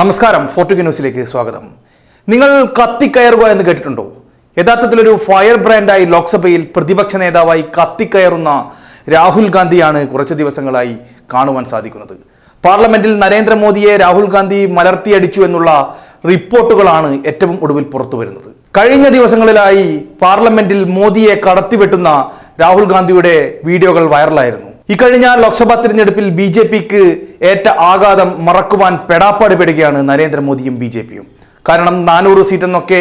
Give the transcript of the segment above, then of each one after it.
നമസ്കാരം ഫോർട്ടുഗ ന്യൂസിലേക്ക് സ്വാഗതം. നിങ്ങൾ കത്തിക്കയറുക എന്ന് കേട്ടിട്ടുണ്ടോ? യഥാർത്ഥത്തിൽ ഒരു ഫയർ ബ്രാൻഡായി ലോക്സഭയിൽ പ്രതിപക്ഷ നേതാവായി കത്തിക്കയറുന്ന രാഹുൽ ഗാന്ധിയാണ് കുറച്ച് ദിവസങ്ങളായി കാണുവാൻ സാധിക്കുന്നത്. പാർലമെന്റിൽ നരേന്ദ്രമോദിയെ രാഹുൽ ഗാന്ധി മലർത്തിയടിച്ചു എന്നുള്ള റിപ്പോർട്ടുകളാണ് ഏറ്റവും ഒടുവിൽ പുറത്തു വരുന്നത്. കഴിഞ്ഞ ദിവസങ്ങളിലായി പാർലമെന്റിൽ മോദിയെ കടത്തിവെട്ടുന്ന രാഹുൽ ഗാന്ധിയുടെ വീഡിയോകൾ വൈറലായിരുന്നു. ഇക്കഴിഞ്ഞ ലോക്സഭാ തിരഞ്ഞെടുപ്പിൽ ബി ജെ പിക്ക് ഏറ്റ ആഘാതം മറക്കുവാൻ പെടാപ്പാട് പെടുകയാണ് നരേന്ദ്രമോദിയും ബി ജെ പിയും. കാരണം നാനൂറ് സീറ്റെന്നൊക്കെ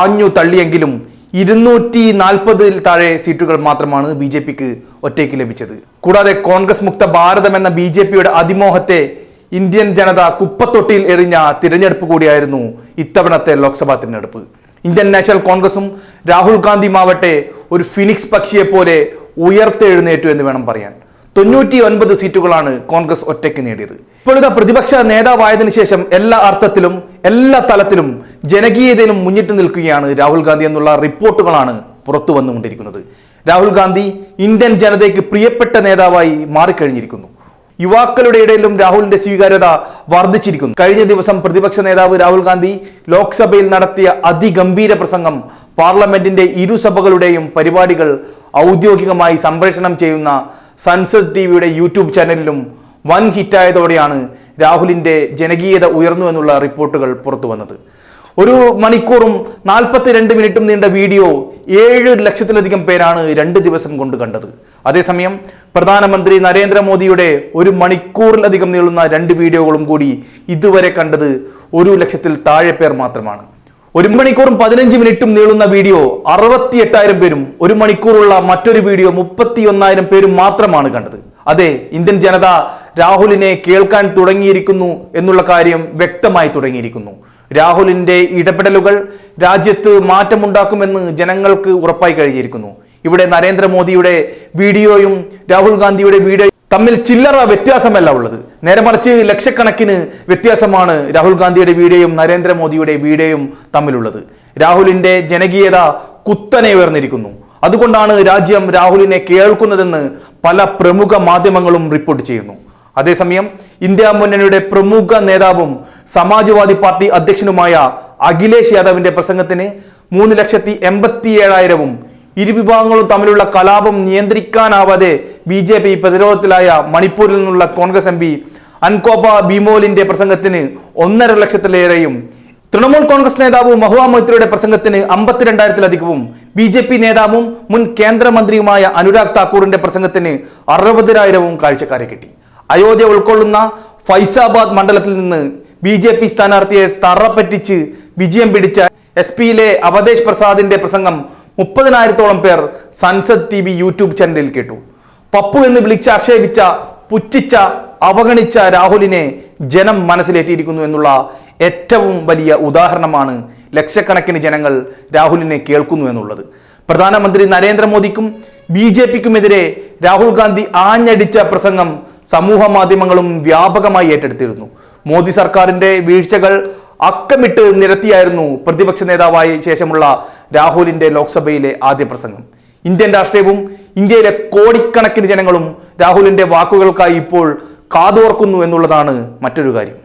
ആഞ്ഞു തള്ളിയെങ്കിലും ഇരുന്നൂറ്റി നാൽപ്പതിൽ താഴെ സീറ്റുകൾ മാത്രമാണ് ബി ജെ പിക്ക് ഒറ്റയ്ക്ക് ലഭിച്ചത്. കൂടാതെ കോൺഗ്രസ് മുക്ത ഭാരതം എന്ന ബി ജെ പിയുടെ അതിമോഹത്തെ ഇന്ത്യൻ ജനത കുപ്പത്തൊട്ടിയിൽ എറിഞ്ഞ തിരഞ്ഞെടുപ്പ് കൂടിയായിരുന്നു ഇത്തവണത്തെ ലോക്സഭാ തിരഞ്ഞെടുപ്പ്. ഇന്ത്യൻ നാഷണൽ കോൺഗ്രസും രാഹുൽ ഗാന്ധിയുമാവട്ടെ ഒരു ഫിനിക്സ് പക്ഷിയെപ്പോലെ ഉയർത്തെഴുന്നേറ്റു എന്ന് വേണം പറയാൻ. തൊണ്ണൂറ്റി ഒൻപത് സീറ്റുകളാണ് കോൺഗ്രസ് ഒറ്റയ്ക്ക് നേടിയത്. ഇപ്പോഴത്തെ പ്രതിപക്ഷ നേതാവായതിനു ശേഷം എല്ലാ അർത്ഥത്തിലും എല്ലാ തലത്തിലും ജനകീയതയിലും മുന്നിട്ട് നിൽക്കുകയാണ് രാഹുൽ ഗാന്ധി എന്നുള്ള റിപ്പോർട്ടുകളാണ് പുറത്തു വന്നുകൊണ്ടിരിക്കുന്നത്. രാഹുൽ ഗാന്ധി ഇന്ത്യൻ ജനതയ്ക്ക് പ്രിയപ്പെട്ട നേതാവായി മാറിക്കഴിഞ്ഞിരിക്കുന്നു. യുവാക്കളുടെ ഇടയിലും രാഹുലിന്റെ സ്വീകാര്യത വർദ്ധിച്ചിരിക്കുന്നു. കഴിഞ്ഞ ദിവസം പ്രതിപക്ഷ നേതാവ് രാഹുൽ ഗാന്ധി ലോക്സഭയിൽ നടത്തിയ അതിഗംഭീര പ്രസംഗം പാർലമെന്റിന്റെ ഇരുസഭകളുടെയും പരിപാടികൾ ഔദ്യോഗികമായി സംപ്രേഷണം ചെയ്യുന്ന സൺസദ് ടി വിയുടെ യൂട്യൂബ് ചാനലിലും വൻ ഹിറ്റായതോടെയാണ് രാഹുലിന്റെ ജനകീയത ഉയർന്നു എന്നുള്ള റിപ്പോർട്ടുകൾ പുറത്തു വന്നത്. ഒരു മണിക്കൂറും നാൽപ്പത്തിരണ്ട് മിനിറ്റും നീണ്ട വീഡിയോ ഏഴ് ലക്ഷത്തിലധികം പേരാണ് രണ്ട് ദിവസം കൊണ്ട് കണ്ടത്. അതേസമയം പ്രധാനമന്ത്രി നരേന്ദ്രമോദിയുടെ ഒരു മണിക്കൂറിലധികം നീളുന്ന രണ്ട് വീഡിയോകളും കൂടി ഇതുവരെ കണ്ടത് ഒരു ലക്ഷത്തിൽ താഴെ പേർ മാത്രമാണ്. ഒരു മണിക്കൂറും പതിനഞ്ച് മിനിറ്റും നീളുന്ന വീഡിയോ അറുപത്തി എട്ടായിരം പേരും ഒരു മണിക്കൂറുള്ള മറ്റൊരു വീഡിയോ മുപ്പത്തി ഒന്നായിരം പേരും മാത്രമാണ് കണ്ടത്. അതെ ഇന്ത്യൻ ജനത രാഹുലിനെ കേൾക്കാൻ തുടങ്ങിയിരിക്കുന്നു എന്നുള്ള കാര്യം വ്യക്തമായി തുടങ്ങിയിരിക്കുന്നു. രാഹുലിന്റെ ഇടപെടലുകൾ രാജ്യത്ത് മാറ്റമുണ്ടാക്കുമെന്ന് ജനങ്ങൾക്ക് ഉറപ്പായി കഴിഞ്ഞിരിക്കുന്നു. ഇവിടെ നരേന്ദ്രമോദിയുടെ വീഡിയോയും രാഹുൽ ഗാന്ധിയുടെ വീഡിയോ തമ്മിൽ ചില്ലറ വ്യത്യാസമല്ല ഉള്ളത്. നേരെ മറിച്ച് ലക്ഷക്കണക്കിന് വ്യത്യാസമാണ് രാഹുൽ ഗാന്ധിയുടെ വീഡിയോയും നരേന്ദ്രമോദിയുടെ വീഡിയോയും തമ്മിലുള്ളത്. രാഹുലിന്റെ ജനകീയത കുത്തനെ ഉയർന്നിരിക്കുന്നു. അതുകൊണ്ടാണ് രാജ്യം രാഹുലിനെ കേൾക്കുന്നതെന്ന് പല പ്രമുഖ മാധ്യമങ്ങളും റിപ്പോർട്ട് ചെയ്യുന്നു. അതേസമയം ഇന്ത്യ മുന്നണിയുടെ പ്രമുഖ നേതാവും സമാജ്വാദി പാർട്ടി അധ്യക്ഷനുമായ അഖിലേഷ് യാദവിന്റെ പ്രസംഗത്തിന് മൂന്ന് ലക്ഷത്തി എൺപത്തി ഏഴായിരവും ഇരുവിഭാഗങ്ങളും തമ്മിലുള്ള കലാപം നിയന്ത്രിക്കാനാവാതെ ബി ജെ പി പ്രതിരോധത്തിലായ മണിപ്പൂരിൽ നിന്നുള്ള കോൺഗ്രസ് എം പി അൻകോപ ബിമോലിന്റെ പ്രസംഗത്തിന് ഒന്നര ലക്ഷത്തിലേറെയും തൃണമൂൽ കോൺഗ്രസ് നേതാവ് മഹുവ മൈത്രിയുടെ പ്രസംഗത്തിന് അമ്പത്തിരണ്ടായിരത്തിലധികവും ബി ജെ പി നേതാവും മുൻ കേന്ദ്രമന്ത്രിയുമായ അനുരാഗ് താക്കൂറിന്റെ പ്രസംഗത്തിന് അറുപതിനായിരവും കാഴ്ചക്കാരെ കിട്ടി. അയോധ്യ ഉൾക്കൊള്ളുന്ന ഫൈസാബാദ് മണ്ഡലത്തിൽ നിന്ന് ബി ജെ പി സ്ഥാനാർത്ഥിയെ തറപ്പറ്റിച്ച് വിജയം പിടിച്ച എസ് പിയിലെ അവതേഷ് പ്രസാദിന്റെ പ്രസംഗം മുപ്പതിനായിരത്തോളം പേർ സൻസദ് ടി വി യൂട്യൂബ് ചാനലിൽ കേട്ടു. പപ്പു എന്ന് വിളിച്ച് ആക്ഷേപിച്ച പുച്ഛിച്ച അവഗണിച്ച രാഹുലിനെ ജനം മനസ്സിലേറ്റിയിരിക്കുന്നു എന്നുള്ള ഏറ്റവും വലിയ ഉദാഹരണമാണ് ലക്ഷക്കണക്കിന് ജനങ്ങൾ രാഹുലിനെ കേൾക്കുന്നു എന്നുള്ളത്. പ്രധാനമന്ത്രി നരേന്ദ്രമോദിക്കും ബി ജെ പിക്കുമെതിരെ രാഹുൽ ഗാന്ധി ആഞ്ഞടിച്ച പ്രസംഗം സമൂഹ മാധ്യമങ്ങളും വ്യാപകമായി ഏറ്റെടുത്തിരുന്നു. മോദി സർക്കാരിന്റെ വീഴ്ചകൾ അക്കമിട്ട് നിരത്തിയായിരുന്നു പ്രതിപക്ഷ നേതാവായ ശേഷമുള്ള രാഹുലിന്റെ ലോക്സഭയിലെ ആദ്യ പ്രസംഗം. ഇന്ത്യൻ രാഷ്ട്രീയവും ഇന്ത്യയിലെ കോടിക്കണക്കിന് ജനങ്ങളും രാഹുലിന്റെ വാക്കുകൾക്കായി ഇപ്പോൾ കാതോർക്കുന്നു എന്നുള്ളതാണ് മറ്റൊരു കാര്യം.